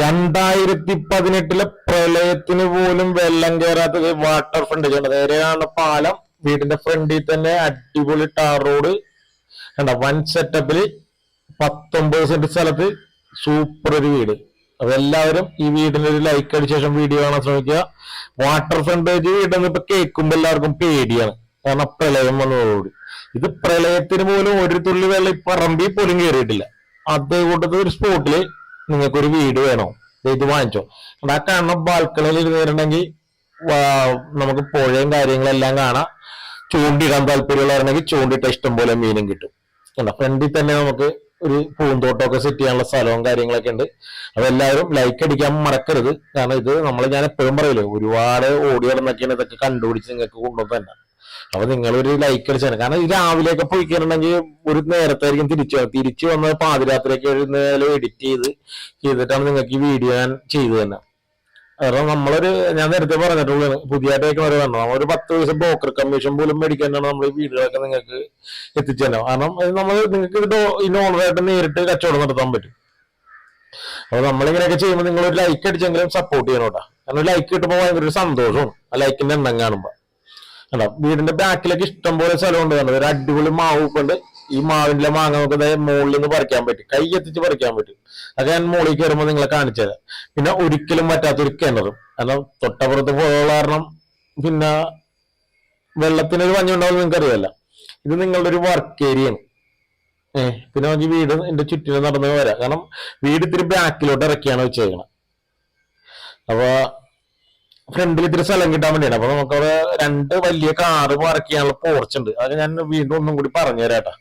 രണ്ടായിരത്തി പതിനെട്ടിലെ പ്രളയത്തിന് പോലും വെള്ളം കയറാത്തത് വാട്ടർ ഫ്രണ്ട് നേരെയാണ് പാലം വീടിന്റെ ഫ്രണ്ടിൽ തന്നെ അടിപൊളി ടാർ റോഡ് കണ്ട? വൺ സെറ്റപ്പിൽ പത്തൊമ്പത് സെന്റ് സ്ഥലത്ത് സൂപ്പർ ഒരു വീട്. അപ്പൊ എല്ലാവരും ഈ വീടിന്റെ ഒരു ലൈക്ക് അടിച്ച ശേഷം വീഡിയോ കാണാൻ ശ്രമിക്കുക. വാട്ടർ ഫ്രണ്ട് വെച്ച് വീടെന്ന് ഇപ്പൊ കേൾക്കുമ്പോ എല്ലാവർക്കും പേടിയാണ്. കാരണം പ്രളയം വന്നതോടുകൂടി. ഇത് പ്രളയത്തിന് പോലും ഒരു തുള്ളി വെള്ളം ഈ പറമ്പിൽ പോലും കയറിയിട്ടില്ല കൂട്ടത്തിൽ ഒരു സ്പോട്ടിൽ നിങ്ങൾക്ക് ഒരു വീട് വേണോ? ഇത് വാങ്ങിച്ചോ. ആ കാണുന്ന ബാൽക്കണിയിൽ ഇരുന്നിട്ടുണ്ടെങ്കിൽ നമുക്ക് പുഴയും കാര്യങ്ങളെല്ലാം കാണാം. ചൂണ്ടിടാൻ താല്പര്യമുള്ളവരുണ്ടെങ്കിൽ ചൂണ്ടിട്ട ഇഷ്ടം പോലെ മീനും കിട്ടും. കണ്ടോ? ഫ്രണ്ടിൽ തന്നെ നമുക്ക് ഒരു പൂന്തോട്ടമൊക്കെ സെറ്റ് ചെയ്യാനുള്ള സ്ഥലവും കാര്യങ്ങളൊക്കെ ഉണ്ട്. അപ്പൊ എല്ലാവരും ലൈക്ക് അടിക്കാൻ മറക്കരുത്. കാരണം ഇത് നമ്മൾ ഞാൻ എപ്പോഴും പറയില്ലേ ഒരുപാട് ഓടി നടന്നൊക്കെയാണ് ഇതൊക്കെ കണ്ടുപിടിച്ച് നിങ്ങൾക്ക് കൊണ്ടുവന്നു തന്നെ അപ്പൊ നിങ്ങൾ ഒരു ലൈക്ക് അടിച്ചാണ്. കാരണം ഈ രാവിലെയൊക്കെ പോയി കഴിഞ്ഞിട്ടുണ്ടെങ്കിൽ ഒരു നേരത്തായിരിക്കും തിരിച്ചു വന്നത് തിരിച്ചു വന്ന പാതിരാത്രിയൊക്കെ എഴുന്നേലും എഡിറ്റ് ചെയ്ത് ചെയ്തിട്ടാണ് നിങ്ങൾക്ക് ഈ വീഡിയോ ഞാൻ ചെയ്തു തന്നെ. കാരണം നമ്മളൊരു ഞാൻ നേരത്തെ പറഞ്ഞിട്ടുള്ളൂ പുതിയതായിട്ടൊക്കെ ഒരു വരണം ഒരു പത്ത് ദിവസം ബ്രോക്കർ കമ്മീഷൻ പോലും മേടിക്കാനാണ് നമ്മൾ ഈ വീഡിയോകളൊക്കെ നിങ്ങൾക്ക് എത്തിച്ചു തന്നെ കാരണം നമ്മൾ നിങ്ങൾക്ക് ഈ നേരിട്ട് കച്ചവടം നടത്താൻ പറ്റും. അപ്പൊ നമ്മളിങ്ങനെയൊക്കെ ചെയ്യുമ്പോൾ നിങ്ങൾ ഒരു ലൈക്ക് അടിച്ചെങ്കിലും സപ്പോർട്ട് ചെയ്യണോട്ടാ കാരണം ലൈക്ക് കിട്ടുമ്പോൾ ഭയങ്കര ഒരു സന്തോഷവും ആ ലൈക്കിന്റെ എണ്ണം കാണുമ്പോ. കണ്ടോ? വീടിന്റെ ബാക്കിലൊക്കെ ഇഷ്ടം പോലെ സ്ഥലമുണ്ട് കണ്ടോ? ഒരു അടിപൊളി മാവ് കൊണ്ട് ഈ മാവിന്റെ മാങ്ങ നമുക്ക് മുകളിൽ നിന്ന് പറിക്കാൻ പറ്റും. കൈ എത്തിച്ച് പറിക്കാൻ പറ്റും. അത് ഞാൻ മുകളിൽ കയറുമ്പോൾ നിങ്ങളെ കാണിച്ചു തരാം. പിന്നെ ഒരിക്കലും പറ്റാത്തൊരു കിണറും. കാരണം തൊട്ടപ്പുറത്ത് പോയുള്ള കാരണം പിന്നെ വെള്ളത്തിനൊരു പഞ്ഞുണ്ടാവും നിങ്ങൾക്ക് അറിയാമല്ല ഇത് നിങ്ങളുടെ ഒരു വർക്ക് ഏരിയയാണ് ഏഹ് പിന്നെ നമുക്ക് വീട് എന്റെ ചുറ്റിനും നടന്നു വരാം. കാരണം വീട് ഇത്തിരി ബാക്കിലോട്ട് ഇറക്കിയാണ് വെച്ചേക്കണം. അപ്പൊ ഫ്രണ്ടിൽ ഇത്തിരി സ്ഥലം കിട്ടാൻ വേണ്ടിയാണ്. അപ്പൊ നമുക്ക് രണ്ട് വലിയ കാറ് പാർക്ക് ചെയ്യാനുള്ള പോർച്ച് ഉണ്ട്. അത് ഞാൻ വീണ്ടും ഒന്നും കൂടി പറഞ്ഞു തരാട്ടാ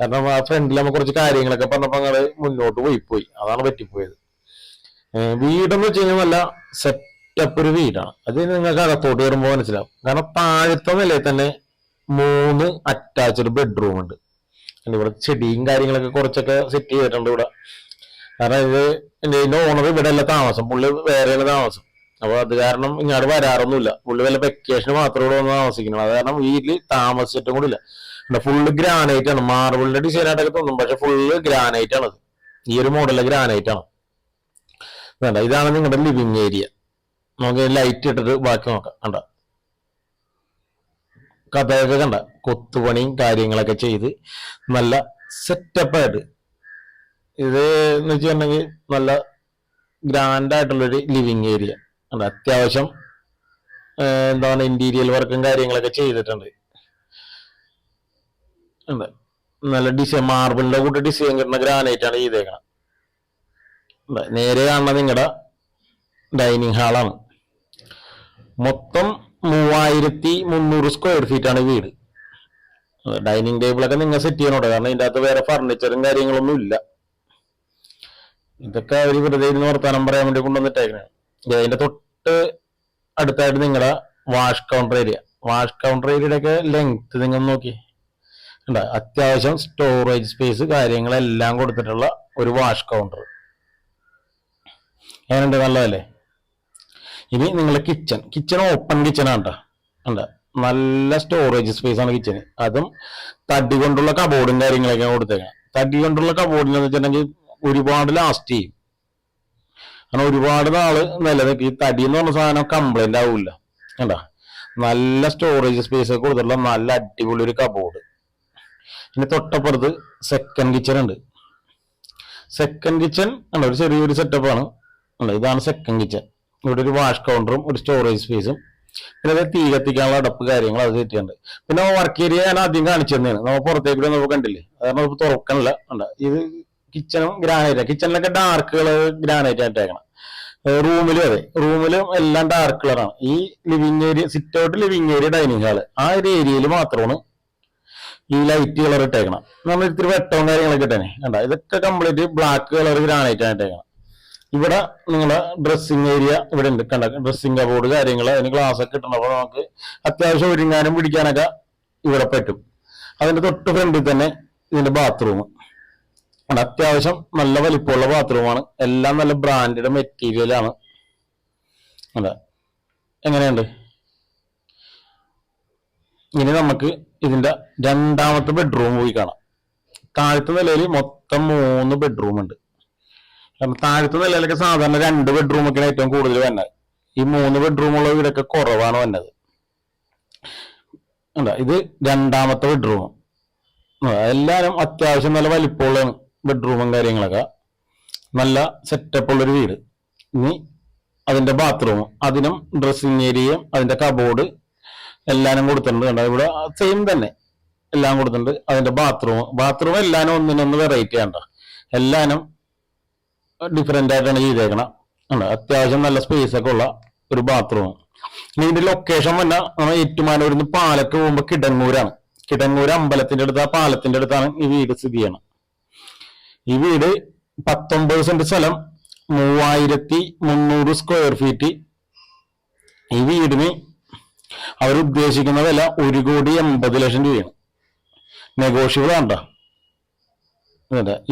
കാരണം ആ ഫ്രണ്ടിൽ നമുക്ക് കുറച്ച് കാര്യങ്ങളൊക്കെ പറഞ്ഞപ്പോ ഞങ്ങൾ മുന്നോട്ട് പോയി പോയി. അതാണ് പറ്റിപ്പോയത്. വീടെന്ന് വെച്ച് കഴിഞ്ഞാൽ നല്ല സെറ്റപ്പ് ഒരു വീടാണ്. അത് നിങ്ങൾക്ക് അകത്തോട്ട് കയറുമ്പോൾ മനസ്സിലാവും. കാരണം താഴത്തെ നിലയിൽ തന്നെ മൂന്ന് അറ്റാച്ച്ഡ് ബെഡ്റൂം ഉണ്ട്. ഇവിടെ ചെടിയും കാര്യങ്ങളൊക്കെ കുറച്ചൊക്കെ സെറ്റ് ചെയ്തിട്ടുണ്ട് ഇവിടെ. കാരണം ഇത് എന്റെ ഓണർ ഇവിടെ അല്ല താമസം. പുള്ളി വേറെയല്ല താമസം. അപ്പൊ അത് കാരണം ഇങ്ങോട്ട് വരാറൊന്നുമില്ല. പുള്ളി വല്ല വെക്കേഷന് മാത്രമേ ഇവിടെ വന്ന് താമസിക്കണം അത് കാരണം വീട്ടിൽ താമസിച്ചിട്ടും കൂടി ഇല്ല ഫുള്ള് ഗ്രാനൈറ്റ് ആണ്. മാർബിളിന്റെ ഡിസൈൻ ആയിട്ടൊക്കെ തോന്നും. പക്ഷെ ഫുള്ള് ഗ്രാനൈറ്റ് ആണ് ഈ ഒരു മോഡലിലെ ഗ്രാനൈറ്റ് ആണ്. വേണ്ട ഇതാണ് നിങ്ങളുടെ ലിവിങ് ഏരിയ നമുക്ക് ലൈറ്റ് ഇട്ടിട്ട് ബാക്കി നോക്കാം. കണ്ട? കഥയൊക്കെ കണ്ട? കൊത്തുപണിയും കാര്യങ്ങളൊക്കെ ചെയ്ത് നല്ല സെറ്റപ്പായിട്ട് ഇത് എന്ന് വെച്ചിട്ടുണ്ടെങ്കിൽ നല്ല ഗ്രാൻഡ് ആയിട്ടുള്ളൊരു ലിവിങ് ഏരിയ ഉണ്ട് അത്യാവശ്യം എന്താണ് ഇന്റീരിയൽ വർക്കും കാര്യങ്ങളൊക്കെ ചെയ്തിട്ടുണ്ട്. ഉണ്ട്. നല്ല ഡിസൈൻ മാർബിളിന്റെ കൂട്ടി ഡിസൈൻ കിട്ടുന്ന ഗ്രാനൈറ്റ് ആണ് ചെയ്തേക്കണം. നേരെ കാണുന്നത് നിങ്ങളുടെ ഡൈനിങ് ഹാളാണ് മൊത്തം മൂവായിരത്തി മുന്നൂറ് സ്ക്വയർ ഫീറ്റ് ആണ് വീട്. ഡൈനിങ് ടേബിളൊക്കെ നിങ്ങൾ സെറ്റ് ചെയ്യണോട്ടോ കാരണം ഇതിന്റെ അകത്ത് വേറെ ഫർണിച്ചറും കാര്യങ്ങളൊന്നും ഇല്ല. ഇതൊക്കെ അവർ വെറുതെ ഇരുന്ന് വർത്താനം പറയാൻ വേണ്ടി കൊണ്ടുവന്നിട്ടേക്കണേ. അതിന്റെ തൊട്ട് അടുത്തായിട്ട് നിങ്ങളുടെ wash counter area wash counter ഏരിയയുടെ ഒക്കെ ലെങ്ത് നിങ്ങൾ നോക്കി. ഉണ്ട് അത്യാവശ്യം സ്റ്റോറേജ് സ്പേസ് കാര്യങ്ങളെല്ലാം കൊടുത്തിട്ടുള്ള ഒരു വാഷ് കൗണ്ടർ എങ്ങനെയുണ്ട്? നല്ലതല്ലേ? ഇനി നിങ്ങളുടെ കിച്ചൺ കിച്ചൺ ഓപ്പൺ ആണ് കേട്ടോ. ഉണ്ട് നല്ല സ്റ്റോറേജ് സ്പേസ് ആണ് കിച്ചന് അതും തടി കൊണ്ടുള്ള കബോർഡും കാര്യങ്ങളൊക്കെ കൊടുത്തേക്കണം. തടി കൊണ്ടുള്ള കബോർഡിനെന്ന് വെച്ചിട്ടുണ്ടെങ്കിൽ ഒരുപാട് ലാസ്റ്റ് ചെയ്യും. കാരണം ഒരുപാട് നാൾ നിലനിൽക്കും. ഈ തടി എന്ന് പറഞ്ഞ സാധനം കംപ്ലൈന്റ് ആവില്ല. കണ്ട? നല്ല സ്റ്റോറേജ് സ്പേസ് ഒക്കെ കൊടുത്തിട്ടുള്ള നല്ല അടിപൊളി ഒരു കബോർഡ് പിന്നെ തൊട്ടപ്പുറത്ത് സെക്കൻഡ് കിച്ചൺ ഉണ്ട്. സെക്കൻഡ് കിച്ചൺ ഉണ്ട് ഒരു ചെറിയൊരു സെറ്റപ്പ് ആണ്. ഉണ്ട് ഇതാണ് സെക്കൻഡ് കിച്ചൺ ഇവിടെ ഒരു വാഷ് കൗണ്ടറും ഒരു സ്റ്റോറേജ് സ്പേസും പിന്നെ അത് തീ കത്തിക്കാനുള്ള അടപ്പ് കാര്യങ്ങൾ അത് തെറ്റിയുണ്ട് പിന്നെ വർക്ക് ഏരിയ ഞാൻ ആദ്യം കാണിച്ചു തന്നെയാണ് നമ്മൾ പുറത്തേക്ക് നമുക്ക് കണ്ടില്ലേ? അത് നമ്മൾ തുറക്കണില്ല. ഇത് കിച്ചണും ഗ്രാനൈറ്റ് കിച്ചണിലൊക്കെ ഡാർക്ക് കളർ ഗ്രാനൈറ്റ് ആയിട്ടേക്കണം റൂമിലും അതെ. റൂമിലും എല്ലാം ഡാർക്ക് കളറാണ് ഈ living area sit out living area dining hall ആ ഒരു ഏരിയയിൽ മാത്രമാണ് ഈ ലൈറ്റ് കളർ ഇട്ടേക്കണം നമ്മൾ ഇത്തിരി വെട്ടവും കാര്യങ്ങളൊക്കെ ഇട്ടേനെ. കണ്ട? ഇതൊക്കെ കംപ്ലീറ്റ് ബ്ലാക്ക് കളർ ഗ്രാനൈറ്റ് ആയിട്ടേക്കണം ഇവിടെ നിങ്ങളെ ഡ്രസ്സിങ് ഏരിയ ഇവിടെ ഉണ്ട്. കണ്ട? ഡ്രസ്സിങ് കബോർഡ് കാര്യങ്ങൾ അതിന് ഗ്ലാസ് ഒക്കെ ഇട്ടപ്പോൾ നമുക്ക് അത്യാവശ്യം ഒരുങ്ങാനും പിടിക്കാനൊക്കെ ഇവിടെ പറ്റും. അതിന്റെ തൊട്ട് ഫ്രണ്ടിൽ തന്നെ ഇതിന്റെ ബാത്റൂം അത്യാവശ്യം നല്ല വലിപ്പമുള്ള ബാത്റൂമാണ് എല്ലാം നല്ല ബ്രാൻഡഡ് മെറ്റീരിയലാണ് അതെ. എങ്ങനെയുണ്ട്? ഇനി നമുക്ക് ഇതിന്റെ രണ്ടാമത്തെ ബെഡ്റൂം പോയി കാണാം. താഴത്തെ നിലയിൽ മൊത്തം മൂന്ന് ബെഡ്റൂം ഉണ്ട്. കാരണം താഴത്തെ നിലയിലൊക്കെ സാധാരണ രണ്ട് ബെഡ്റൂം ഒക്കെയാണ് ഏറ്റവും കൂടുതൽ വന്നത് ഈ മൂന്ന് ബെഡ്റൂം ഉള്ള വീടൊക്കെ കുറവാണ് വന്നത് ഇത് രണ്ടാമത്തെ ബെഡ്റൂം എല്ലാരും അത്യാവശ്യം നല്ല വലിപ്പമുള്ളതാണ്. ബെഡ്റൂമും കാര്യങ്ങളൊക്കെ. നല്ല സെറ്റപ്പ് ഉള്ളൊരു വീട്. ഇനി അതിന്റെ ബാത്റൂം അതിനും ഡ്രസ്സിങ് ഏരിയയും അതിന്റെ കബോർഡ് എല്ലാനും കൊടുത്തിട്ടുണ്ട്. കണ്ടോ? ഇവിടെ സെയിം തന്നെ. എല്ലാം കൊടുത്തിട്ടുണ്ട്. അതിന്റെ ബാത്റൂം ബാത്റൂം എല്ലാനും ഒന്നിനൊന്ന് വെറൈറ്റി ആണ് എല്ലാനും ഡിഫറെന്റ് ആയിട്ടാണ് ചെയ്തേക്കണം. ഉണ്ട് അത്യാവശ്യം നല്ല സ്പേസ് ഒക്കെ ഉള്ള ഒരു ബാത്റൂം ഇനി ഇതിന്റെ ലൊക്കേഷൻ വന്ന നമ്മൾ ഏറ്റുമാനൂരിൽ നിന്ന് പാലക്ക് പോകുമ്പോൾ കിടങ്ങൂരാണ്. കിടങ്ങൂർ അമ്പലത്തിന്റെ അടുത്ത് ആ പാലത്തിന്റെ അടുത്താണ് ഈ വീട് സ്ഥിതി ചെയ്യണം. ഈ വീട് പത്തൊമ്പത് സെന്റ് സ്ഥലം മൂവായിരത്തി മുന്നൂറ് സ്ക്വയർ ഫീറ്റ് ഈ വീടിന് അവർ ഉദ്ദേശിക്കുന്ന വില ഒരു കോടി എൺപത് ലക്ഷം രൂപയാണ്. നെഗോഷ്യബിൾ ആണ്ട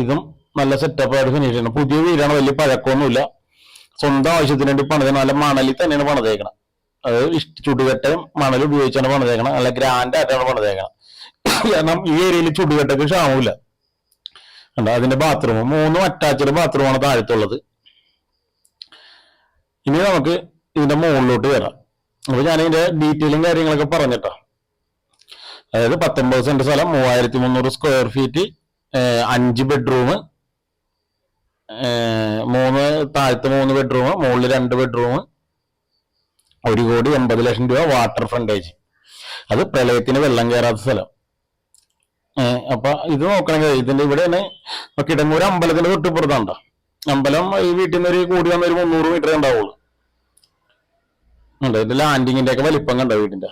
ഇതും നല്ല സെറ്റപ്പ് ആയിട്ട് ഫിനിഷ് ചെയ്യണം. പുതിയ വീടാണ് വലിയ പഴക്കമൊന്നുമില്ല. സ്വന്തം ആവശ്യത്തിന് വേണ്ടി പണിത് നല്ല മണലിൽ തന്നെയാണ് പണിതേക്കണം. അത് ചുടുകട്ടയും മണൽ ഉപയോഗിച്ചാണ് പണിതേക്കണം. നല്ല ഗ്രാൻഡ് ആയിട്ടാണ് പണിതേക്കണം. കാരണം ഈ ഏരിയയിൽ ചുടുകട്ടയ്ക്ക് ക്ഷാമമില്ല. കണ്ടോ? അതിന്റെ ബാത്റൂം മൂന്നും അറ്റാച്ച്ഡ് ബാത്റൂമാണ് താഴത്തുള്ളത്. ഇനി നമുക്ക് ഇതിന്റെ മുകളിലോട്ട് വരാം അപ്പൊ ഞാൻ ഇതിന്റെ ഡീറ്റെയിലും കാര്യങ്ങളൊക്കെ പറഞ്ഞിട്ടാ. അതായത് പത്തൊമ്പത് സെന്റ് സ്ഥലം മൂവായിരത്തി മുന്നൂറ് സ്ക്വയർ ഫീറ്റ് അഞ്ച് ബെഡ്റൂം മൂന്ന് താഴത്ത് മൂന്ന് ബെഡ്റൂം മുകളിൽ രണ്ട് ബെഡ്റൂം ഒരു കോടി എൺപത് ലക്ഷം രൂപ വാട്ടർ ഫ്രണ്ടേജ് അത് പ്രളയത്തിന് വെള്ളം കയറാത്ത സ്ഥലം. അപ്പൊ ഇത് നോക്കണമെങ്കിൽ ഇതിന്റെ ഇവിടെ ഇവിടെയാണ് കിടങ്ങൂർ അമ്പലത്തിന്റെ തൊട്ടിപ്പുറത്താണ്ട? അമ്പലം ഈ വീട്ടിൽ നിന്ന് ഒരു കൂടി വന്ന ഒരു മുന്നൂറ് മീറ്റർ ഉണ്ടാവുള്ളൂ. ഉണ്ട്? ഇത് ലാൻഡിങ്ങിന്റെ ഒക്കെ വലിപ്പം കണ്ട വീടിന്റെ?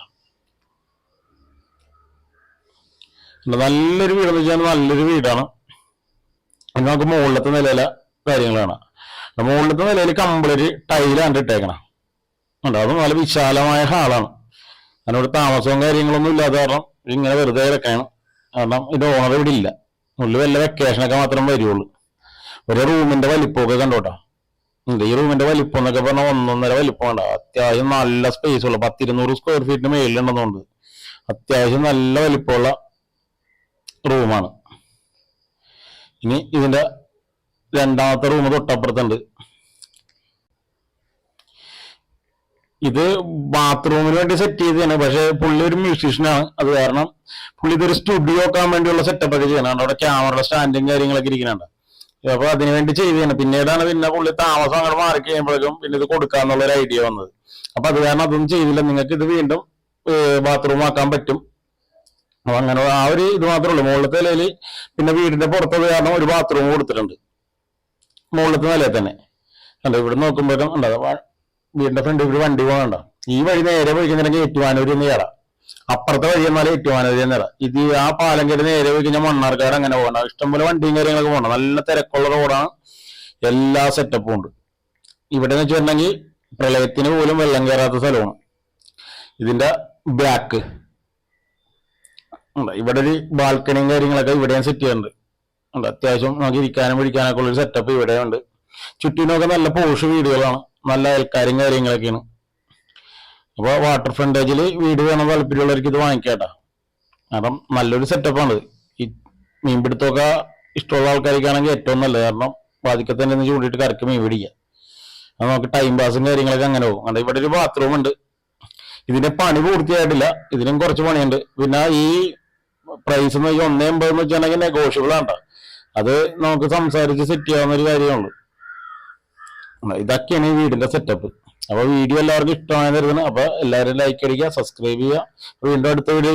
നല്ലൊരു വീടെന്ന് വെച്ചാൽ നല്ലൊരു വീടാണ്. നമുക്ക് മുകളിലത്തെ നിലയിലെ കാര്യങ്ങളാണ്. മുകളിലത്തെ നിലയിൽ കംപ്ലീറ്റ് ടൈലാണ് ഇട്ടേക്കണം. ഉണ്ട്? അത് നല്ല വിശാലമായ ഹാളാണ്. അതിനോട് താമസവും കാര്യങ്ങളൊന്നും ഇല്ലാത്ത കാരണം ഇങ്ങനെ വെറുതെ കിടക്കാണ്. കാരണം ഇത് ഓണർ ഇവിടെ ഇല്ല. ഉള്ളിൽ വല്ല വെക്കേഷനൊക്കെ മാത്രം വരുള്ളൂ ഒരു റൂമിന്റെ വലിപ്പമൊക്കെ കണ്ടോട്ടാ. ഈ റൂമിന്റെ വലിപ്പം എന്നൊക്കെ പറഞ്ഞാൽ ഒന്നൊന്നര വലിപ്പമാണ് അത്യാവശ്യം നല്ല സ്പേസ് ഉള്ള പത്തിരുന്നൂറ് സ്ക്വയർ ഫീറ്റിന് മേളിലുണ്ടെന്നുണ്ട്. അത്യാവശ്യം നല്ല വലിപ്പമുള്ള റൂമാണ്. ഇനി ഇതിന്റെ രണ്ടാമത്തെ റൂം തൊട്ടപ്പുറത്തുണ്ട്. ഇത് ബാത്റൂമിന് വേണ്ടി സെറ്റ് ചെയ്തതാണ്. പക്ഷെ പുള്ളി ഒരു മ്യൂസീഷ്യനാണ് അത് കാരണം പുള്ളി ഇതൊരു സ്റ്റുഡിയോ ആക്കാൻ വേണ്ടിയുള്ള സെറ്റപ്പ് ഒക്കെ ചെയ്യണം അവിടെ ക്യാമറ സ്റ്റാൻഡും കാര്യങ്ങളൊക്കെ ഇരിക്കുന്നുണ്ട്. അപ്പൊ അതിനു വേണ്ടി ചെയ്തതാണ്. പിന്നീടാണ് പിന്നെ പുള്ളി താമസം അങ്ങോട്ട് മാറി കഴിയുമ്പോഴേക്കും പിന്നെ ഇത് കൊടുക്കാന്നുള്ള ഒരു ഐഡിയ വന്നത്. അപ്പൊ അത് കാരണം അതൊന്നും ചെയ്തില്ല. നിങ്ങൾക്ക് ഇത് വീണ്ടും ബാത്റൂം ആക്കാൻ പറ്റും. അപ്പൊ അങ്ങനെ ആ ഒരു ഇത് മാത്രമേ ഉള്ളൂ. മുകളിലത്തെ നിലയിൽ പിന്നെ വീടിന്റെ പുറത്തത് കാരണം ഒരു ബാത്റൂം കൊടുത്തിട്ടുണ്ട്. മുകളിലത്തെ നിലയിൽ തന്നെ. അല്ല ഇവിടെ നോക്കുമ്പോഴും ഉണ്ടോ വ- വീടിന്റെ ഫ്രണ്ട് ഒരു വണ്ടി പോകണ്ട. ഈ വഴി നേരെ പോയി കഴിഞ്ഞാൽ നിന്ന് കയറാം അപ്പുറത്തെ വഴി എന്നാൽ ഏറ്റുവാനൂരിൽ എന്ന് കയറാം ഇത് ആ പാലം കയറി നേരെ പോയി കഴിഞ്ഞാൽ മണ്ണാർക്കാട് അങ്ങനെ പോകണം. ഇഷ്ടംപോലെ വണ്ടിയും കാര്യങ്ങളൊക്കെ പോകണം. നല്ല തിരക്കുള്ള റോഡാണ്. എല്ലാ സെറ്റപ്പും ഉണ്ട്. ഇവിടെ എന്ന് വെച്ചിട്ടുണ്ടെങ്കിൽ പ്രളയത്തിന് പോലും വെള്ളം കയറാത്ത സ്ഥലമാണ്. ഇതിന്റെ ബാക്ക് ഇവിടെ ഒരു ബാൽക്കണിയും കാര്യങ്ങളൊക്കെ ഇവിടെ ഞാൻ സെറ്റ് ചെയ്യുന്നുണ്ട് അത്യാവശ്യം നമുക്ക് ഇരിക്കാനും പിടിക്കാനൊക്കെ ഉള്ള ഒരു സെറ്റപ്പ് ഇവിടെ ഉണ്ട്. ചുറ്റിനൊക്കെ നല്ല പോഷ് വീടുകളാണ്. നല്ല അയൽക്കാരും കാര്യങ്ങളൊക്കെയാണ്. അപ്പോൾ വാട്ടർ ഫ്രണ്ടേജിൽ വീട് വേണം താല്പര്യമുള്ളവർക്ക് ഇത് വാങ്ങിക്കാട്ടാ. കാരണം നല്ലൊരു സെറ്റപ്പാണ് ഈ മീൻപിടുത്തമൊക്കെ ഇഷ്ടമുള്ള ആൾക്കാർക്കാണെങ്കിൽ ഏറ്റവും നല്ലത്. കാരണം വാതിക്കൽ തന്നെ ഒന്ന് കറക്കി മീൻ പിടിക്കുക. അത് നമുക്ക് ടൈം പാസും കാര്യങ്ങളൊക്കെ അങ്ങനെ പോകും. കാരണം ഇവിടെ ഒരു ബാത്റൂം ഉണ്ട്. ഇതിന്റെ പണി പൂർത്തിയായിട്ടില്ല. ഇതിനും കുറച്ച് പണിയുണ്ട്. പിന്നെ ഈ പ്രൈസ് എന്ന് വെച്ചാൽ ഒന്നേ എൺപത് എന്ന് വെച്ചിട്ടുണ്ടെങ്കിൽ നെഗോഷ്യബിൾ ആണ് അത് നമുക്ക് സംസാരിച്ച് സെറ്റ് ചെയ്യാവുന്ന ഒരു കാര്യമുള്ളൂ ഇതൊക്കെയാണ് ഈ വീടിന്റെ സെറ്റപ്പ് അപ്പൊ വീഡിയോ എല്ലാവർക്കും ഇഷ്ടമായി തരുന്നത് അപ്പൊ എല്ലാവരും ലൈക്ക് അടിക്കുക സബ്സ്ക്രൈബ് ചെയ്യുക. വീണ്ടും അടുത്ത വീഡിയോ